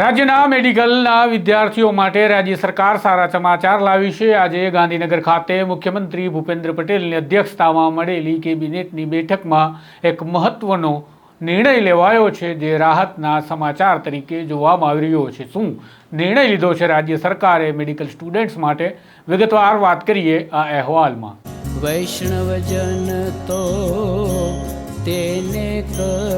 રાજ્યના મેડિકલના વિદ્યાર્થીઓ માટે રાજ્ય સરકાર સારા સમાચાર લાવી છે. આજે ગાંધીનગર ખાતે મુખ્યમંત્રી ભૂપેન્દ્ર પટેલની અધ્યક્ષતામાં મળેલી કેબિનેટની બેઠકમાં એક મહત્વનો નિર્ણય લેવાયો છે જે રાહતના સમાચાર તરીકે જોવામાં આવી રહ્યો છે. શું નિર્ણય લીધો છે રાજ્ય સરકારે મેડિકલ સ્ટુડન્ટ્સ માટે? વિગતવાર વાત કરીએ આ અહેવાલમાં. વૈષ્ણવજન તો તેને કહીએ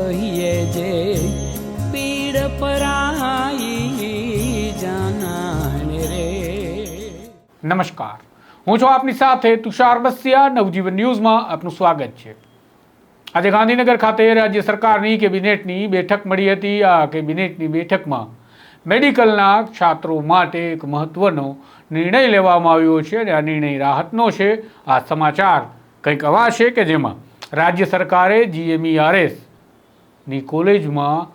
નમસ્કાર. હું છું આપની સાથે તુષાર બસિયા નવજીવન ન્યૂઝમાં આપનું સ્વાગત છે. આજે ગાંધીનગર ખાતે રાજ્ય સરકારની કેબિનેટની બેઠક મળી હતી. આ કેબિનેટની બેઠકમાં મેડિકલના છાત્રો માટે એક મહત્વનો નિર્ણય લેવામાં આવ્યો છે અને આ નિર્ણય રાહતનો છે. આ સમાચાર કંઈક આવા છે કે જેમાં રાજ્ય સરકારે જીએમઈઆરએસની કોલેજમાં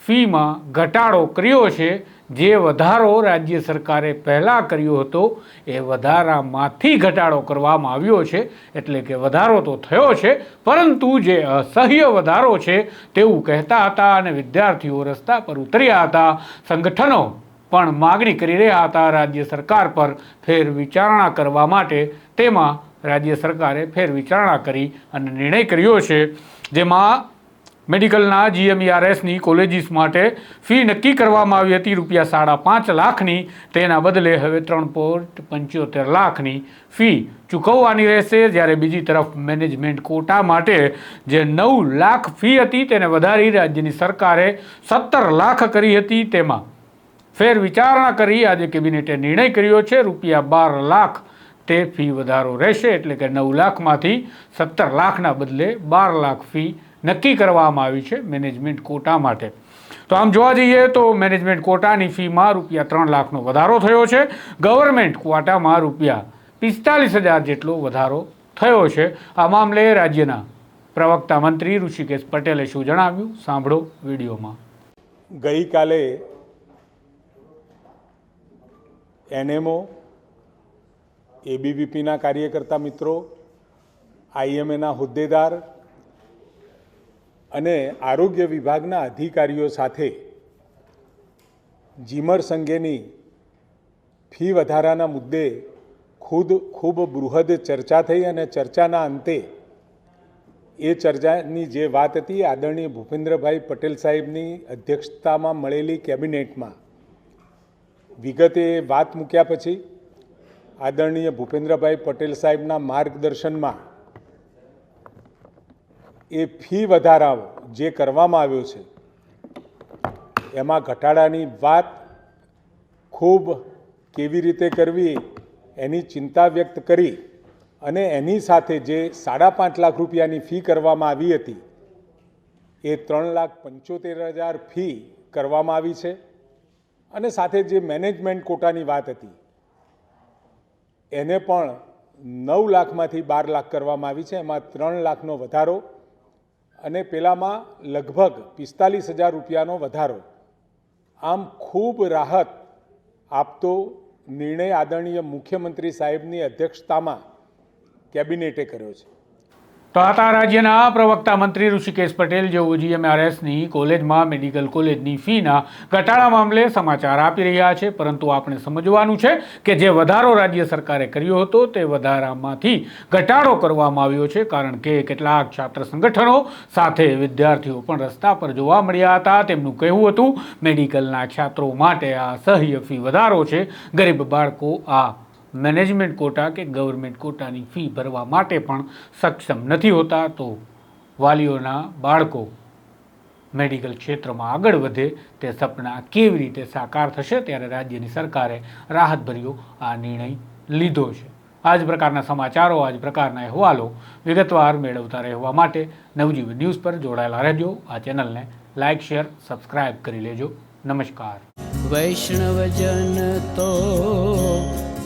ફીમાં ઘટાડો કર્યો છે જે વધારો રાજ્ય સરકારે પહેલાં કર્યો હતો, એ વધારામાંથી ઘટાડો કરવામાં આવ્યો છે. એટલે કે વધારો તો થયો છે, પરંતુ જે અસહ્ય વધારો છે, તેવું કહેતા હતા અને વિદ્યાર્થીઓ રસ્તા પર ઉતર્યા હતા. સંગઠનો પણ માગણી કરી રહ્યા હતા રાજ્ય સરકાર પર ફેર વિચારણા કરવા માટે. તેમાં રાજ્ય સરકારે ફેર વિચારણા કરી અને નિર્ણય કર્યો છે. જેમાં મેડિકલના જીએમઈઆરએસની કોલેજીસ માટે ફી નક્કી કરવામાં આવી હતી. રૂપિયા સાડા પાંચ લાખની. તેના બદલે હવે ત્રણ પોઈન્ટ પંચોતેર લાખની ફી ચૂકવવાની રહેશે. જ્યારે બીજી તરફ મેનેજમેન્ટ કોટા માટે જે નવ લાખ ફી હતી તેને વધારી રાજ્યની સરકારે સત્તર લાખ કરી હતી. તેમાં ફેર વિચારણા કરી આજે કેબિનેટે નિર્ણય કર્યો છે. રૂપિયા બાર લાખ તે ફી વધારો રહેશે. એટલે કે નવ લાખમાંથી સત્તર લાખના બદલે બાર લાખ ફી નક્કી કરવામાં આવી છે મેનેજમેન્ટ કોટા માટે. તો આમ જોવા જઈએ તો મેનેજમેન્ટ કોટાની ફીમાં રૂપિયા ત્રણ લાખનો વધારો થયો છે. ગવર્મેન્ટ કોટામાં રૂપિયા પિસ્તાલીસ હજાર જેટલો વધારો થયો છે. આ મામલે રાજ્યના પ્રવક્તા મંત્રી ઋષિકેશ પટેલે શું જણાવ્યું? સાંભળો વિડીયોમાં. ગઈકાલે એનએમઓ, એબીવીપીના કાર્યકર્તા મિત્રો, આઈએમએના હોદ્દેદાર અને આરોગ્ય વિભાગના અધિકારીઓ સાથે જીમર સંઘેની ફી વધારાના મુદ્દે ખુદ ખૂબ બૃહદ ચર્ચા થઈ અને ચર્ચાના અંતે એ ચર્ચાની જે વાત હતી આદરણીય ભૂપેન્દ્રભાઈ પટેલ સાહેબની અધ્યક્ષતામાં મળેલી કેબિનેટમાં, વિગતે વાત મૂક્યા પછી આદરણીય ભૂપેન્દ્રભાઈ પટેલ સાહેબના માર્ગદર્શનમાં એ ફી વધારાઓ જે કરવામાં આવ્યો છે, એમાં ઘટાડાની વાત ખૂબ કેવી રીતે કરવી એની ચિંતા વ્યક્ત કરી અને એની સાથે જે સાડા પાંચ લાખ રૂપિયાની ફી કરવામાં આવી હતી, એ ત્રણ લાખ પંચોતેર હજાર ફી કરવામાં આવી છે અને સાથે જે મેનેજમેન્ટ કોટાની વાત હતી, એને પણ નવ લાખમાંથી બાર લાખ કરવામાં આવી છે. એમાં ત્રણ લાખનો વધારો અને પેલામાં લગભગ પિસ્તાલીસ હજાર રૂપિયાનો વધારો. આમ ખૂબ રાહત આપતો નિર્ણય આદરણીય મુખ્યમંત્રી સાહેબની અધ્યક્ષતામાં કેબિનેટે કર્યો છે. તો હતા રાજ્યના પ્રવક્તા મંત્રી ઋષિકેશ પટેલ જેઓ જીએમઆરએસની કોલેજમાં મેડિકલ કોલેજની ફીના ઘટાડા મામલે સમાચાર આપી રહ્યા છે. પરંતુ આપણે સમજવાનું છે કે જે વધારો રાજ્ય સરકારે કર્યો હતો તે વધારામાંથી ઘટાડો કરવામાં આવ્યો છે. કારણ કે કેટલાક છાત્ર સંગઠનો સાથે વિદ્યાર્થીઓ પણ રસ્તા પર જોવા મળ્યા હતા. તેમનું કહેવું હતું, મેડિકલના છાત્રો માટે આ સહ્ય ફી વધારો છે. ગરીબ બાળકો આ મેનેજમેન્ટ કોટા કે ગવર્મેન્ટ કોટાની ફી ભરવા માટે પણ સક્ષમ નથી હોતા તો વાલીઓના બાળકો મેડિકલ ક્ષેત્રમાં આગળ વધે તે સપના કેવી રીતે સાકાર થશે ત્યારે રાજ્યની સરકારે રાહતભર્યો આ નિર્ણય લીધો છે. આ જ પ્રકારના સમાચારો આ જ પ્રકારના અહેવાલો વિગતવાર મેળવતા રહેવા માટે નવજીવન ન્યૂઝ પર જોડાયેલા રહેજો. આ ચેનલને લાઇક શેર, સબસ્ક્રાઇબ કરી લેજો. નમસ્કાર. વૈષ્ણવજન તો